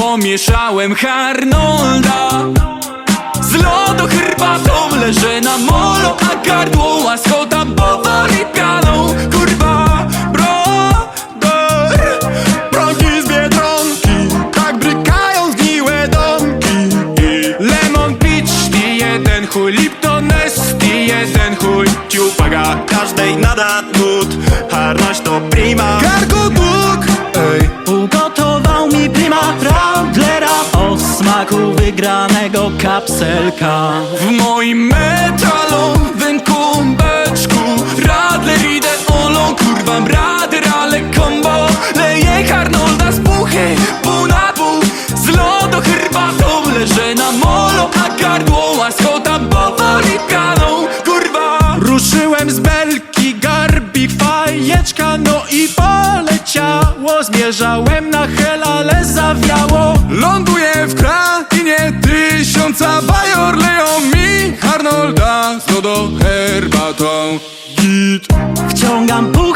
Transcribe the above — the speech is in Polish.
Pomieszałem Harnolda. Z lodu herbatą leżę na molo A gardło łaskota powoli pianą Kurwa, brother Progi z Biedronki Tak brykają zgniłe domki. Lemon Beach i jeden chuj Liptones i jeden chuj Ciupaga każdej nada nut. Harnaś to prima. Cargo smaku wygranego kapselka. W moim metalowym kumbeczku Radler idę olą, kurwa radler, ale combo Leję Harnolda z puchy, pół na pół Z lodu herbatą. Leżę na molo A gardło łaskota powoli kurwa. Ruszyłem z belki, garbik, fajeczka No i poleciało. Zmierzałem na hel, Corleo mi Arnolda z lodoherbatą Git. Wciągam pół